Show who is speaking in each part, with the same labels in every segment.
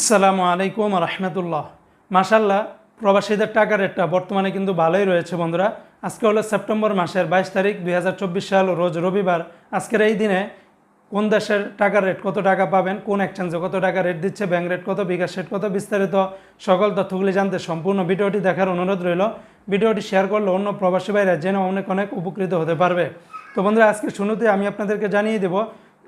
Speaker 1: আসসালামু আলাইকুম রহমতুল্লাহ। মাশাল্লাহ প্রবাসীদের টাকা রেটটা বর্তমানে কিন্তু ভালোই রয়েছে বন্ধুরা। আজকে হলো সেপ্টেম্বর মাসের বাইশ তারিখ, দুই হাজার চব্বিশ সাল, রোজ রবিবার। আজকের এই দিনে কোন দেশের টাকার রেট কত টাকা পাবেন, কোন এক্সচেঞ্জে কত টাকা রেট দিচ্ছে ব্যাঙ্ক রেট কত, বিকাশ রেট কত বিস্তারিত, সকল তথ্যগুলি জানতে সম্পূর্ণ ভিডিওটি দেখার অনুরোধ রইল। ভিডিওটি শেয়ার করলে অন্য প্রবাসী ভাইরা জেনে অনেক অনেক উপকৃত হতে পারবে। তো বন্ধুরা, আজকে শুরুতে আমি আপনাদেরকে জানিয়ে দেব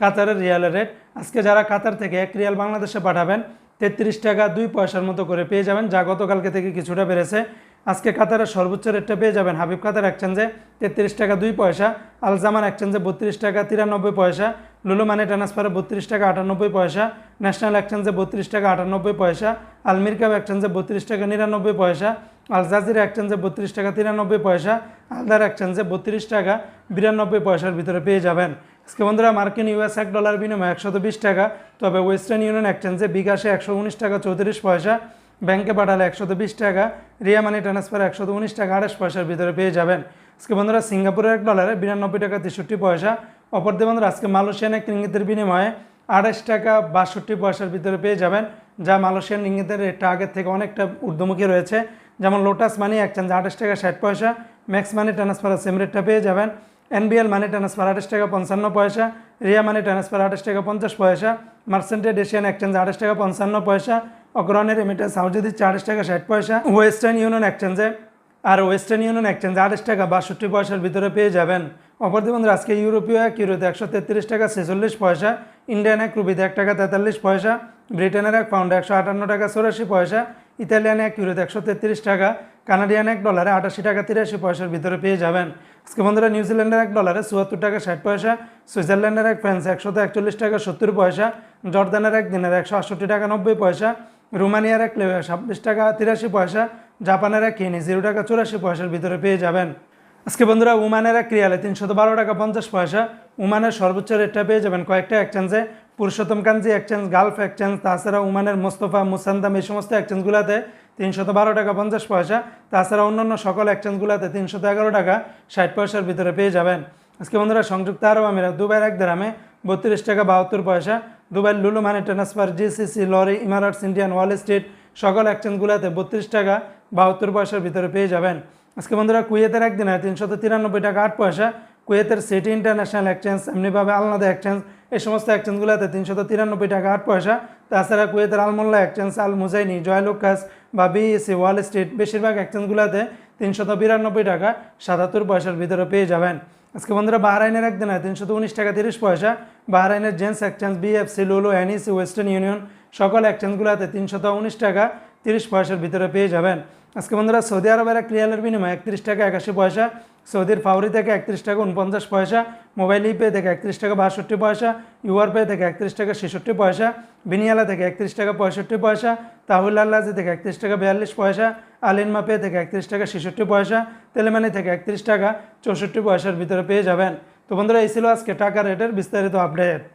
Speaker 1: কাতারের রিয়ালের রেট আজকে যারা কাতার থেকে এক রিয়াল বাংলাদেশে পাঠাবেন তেত্রিশ টাকা দুই পয়সার মতো করে পেয়ে যাবেন, যা গতকালকে থেকে কিছুটা বেড়েছে। আজকে কাতারের সর্বোচ্চ রেটটা পেয়ে যাবেন হাবিব কাতার এক্সচেঞ্জে তেত্রিশ টাকা দুই পয়সা আলজামান এক্সচেঞ্জে বত্রিশ টাকা তিরানব্বই পয়সা, লুলু মানি ট্রান্সফারে বত্রিশ টাকা আটানব্বই পয়সা ন্যাশনাল এক্সচেঞ্জে বত্রিশ টাকা আটানব্বই পয়সা আলমির কাপ এক্সচেঞ্জে বত্রিশ টাকা নিরানব্বই পয়সা, আল জাজিরা এক্সচেঞ্জে বত্রিশ টাকা তিরানব্বই পয়সা আলদার এক্সচেঞ্জে বত্রিশ টাকা বিরানব্বই পয়সার ভিতরে পেয়ে যাবেন। আজকে বন্ধুরা মার্কিন ইউএস এক ডলার বিনিময়ে একশত বিশ টাকা, তবে ওয়েস্টার্ন ইউনিয়ন এক্সচেঞ্জে বিকাশে একশো উনিশ টাকা চৌত্রিশ পয়সা, ব্যাংকে পাঠালে একশত বিশ টাকা, রিয়া মানি ট্রান্সফার একশত উনিশ টাকা আঠাশ পয়সার ভিতরে পেয়ে যাবেন। আজকে বন্ধুরা সিঙ্গাপুরের এক ডলারে বিরানব্বই টাকা তেষট্টি পয়সা অপরদি বন্ধুরা আজকে মালয়েশিয়ান এক রিঙ্গিতের বিনিময়ে আড়াইশ টাকা বাষট্টি পয়সার ভিতরে পেয়ে যাবেন, যা মালয়েশিয়ান রিঙ্গিতের রেটটা আগের থেকে অনেকটা ঊর্ধ্বমুখী রয়েছে। যেমন লোটাস মানি এক্সচেঞ্জ আঠাশ টাকা ষাট পয়সা ম্যাক্স মানি ট্রান্সফার সেম রেটটা পেয়ে যাবেন। এনবিএল মানি ট্রান্সফার আঠাশ টাকা পঞ্চান্ন পয়সা, রিয়া মানি ট্রান্সফার আঠাশ টাকা পঞ্চাশ পয়সা মার্সেন্টেড এশিয়ান এক্সচেঞ্জ আঠাশ টাকা পঞ্চান্ন পয়সা অগ্রহণের রেমিটেন্স হাউস দিচ্ছে আঠাশ টাকা ষাট পয়সা ওয়েস্টার্ন ইউনিয়ন এক্সচেঞ্জে আর ওয়েস্টার্ন ইউনিয়ন এক্সচেঞ্জ আঠাশ টাকা বাষট্টি পয়সার ভিতরে পেয়ে যাবেন। অপরদি বন্ধুরা, আজকে ইউরোপীয় এক ইউরোতে একশো তেত্রিশ টাকা ছেচল্লিশ পয়সা ইন্ডিয়ান এক রুপিতে এক টাকা তেতাল্লিশ পয়সা ব্রিটেনের এক পাউন্ডে একশো আটান্ন টাকা চৌরাশি পয়সা ইতালিয়ান এক ইউরোতে একশো তেত্রিশ টাকা কানাডিয়ান এক ডলারে আটাশি টাকা তিরাশি পয়সার ভিতরে পেয়ে যাবেন। আজকে বন্ধুরা নিউজিল্যান্ডের এক ডলারে চুয়াত্তর টাকা ষাট পয়সা, সুইজারল্যান্ডের এক ফ্রান্স একশো একচল্লিশ টাকা সত্তর পয়সা, জর্দানের এক দিনের একশো আটষট্টি টাকা নব্বই পয়সা, রোমানিয়ার এক ছাব্বিশ টাকা তিরাশি পয়সা, জাপানের এক কিনি জিরো টাকা চুরাশি পয়সার ভিতরে পেয়ে যাবেন। আজকে বন্ধুরা, উমানের এক রিয়ালে তিনশত বারো টাকা পঞ্চাশ পয়সা, উমানের সর্বোচ্চ রেটটা পেয়ে যাবেন কয়েকটা এক্সচেঞ্জে Purushottam Kanji exchange Gulf exchange তাছাড়া উমানের মোস্তফা মুসান্দাম এই সমস্ত এক্সচেঞ্জগুলোতে তিনশত বারো টাকা পঞ্চাশ পয়সা, তাছাড়া অন্যান্য সকল এক্সচেঞ্জগুলোতে তিনশত এগারো টাকা ষাট পয়সার ভিতরে পেয়ে যাবেন। আজকে বন্ধুরা, সংযুক্ত আরব আমিরাত, দুবাইয়ের এক দামে বত্রিশ টাকা বাহাত্তর পয়সা, দুবাইয়ের লুলু মানি ট্রান্সফার জিসিসি লরি ইমারাটস ইন্ডিয়ান ওয়াল স্ট্রিট সকল এক্সচেঞ্জগুলোতে বত্রিশ টাকা বাহাত্তর পয়সার ভিতরে পেয়ে যাবেন। আজকে বন্ধুরা, কুয়েতের একদিনে তিনশত তিরানব্বই টাকা আট পয়সা কুয়েতের সিটি ইন্টারন্যাশনাল এক্সচেঞ্জ এমনিভাবে আলনাদা এক্সচেঞ্জ, এই সমস্ত এক্সচেঞ্জগুলোতে তিনশত তিরানব্বই টাকা, আট পয়সা। তাছাড়া কুয়েতের আলমোল্লা এক্সচেঞ্জ, আল মুজাইনি জয়লুকাস বা বিএসি ওয়াল স্ট্রিট, বেশিরভাগ এক্সচেঞ্জগুলোতে তিনশত বিরানব্বই টাকা, সাতাত্তর পয়সার ভিতরে পেয়ে যাবেন। আজকে বন্ধুরা, বাহরাইনের একদিনে তিনশত উনিশ টাকা, তিরিশ পয়সা। বাহরাইনের gents exchange BFC Lulu NEC western union, সকল এক্সচেঞ্জগুলোতে তিনশত উনিশ টাকা, তিরিশ পয়সার ভিতরে পেয়ে যাবেন। আজকে বন্ধুরা সৌদি আরবের এক রিয়ালের বিনিময়ে একত্রিশ টাকা একাশি পয়সা, সৌদির ফাউরি থেকে একত্রিশ টাকা উনপঞ্চাশ পয়সা, মোবাইল ইপে থেকে একত্রিশ টাকা বাষট্টি পয়সা, ইউআর পে থেকে একত্রিশ টাকা ছেষট্টি পয়সা, বিনিয়ালা থেকে একত্রিশ টাকা পঁয়ষট্টি পয়সা, তাহুল আল্লাজি থেকে একত্রিশ টাকা বিয়াল্লিশ পয়সা আলিনমা পে থেকে একত্রিশ টাকা ছেষট্টি পয়সা, তেলেমানি থেকে একত্রিশ টাকা চৌষট্টি পয়সার ভিতরে পেয়ে যাবেন। তো বন্ধুরা, এই ছিল আজকে টাকা রেটের বিস্তারিত আপডেট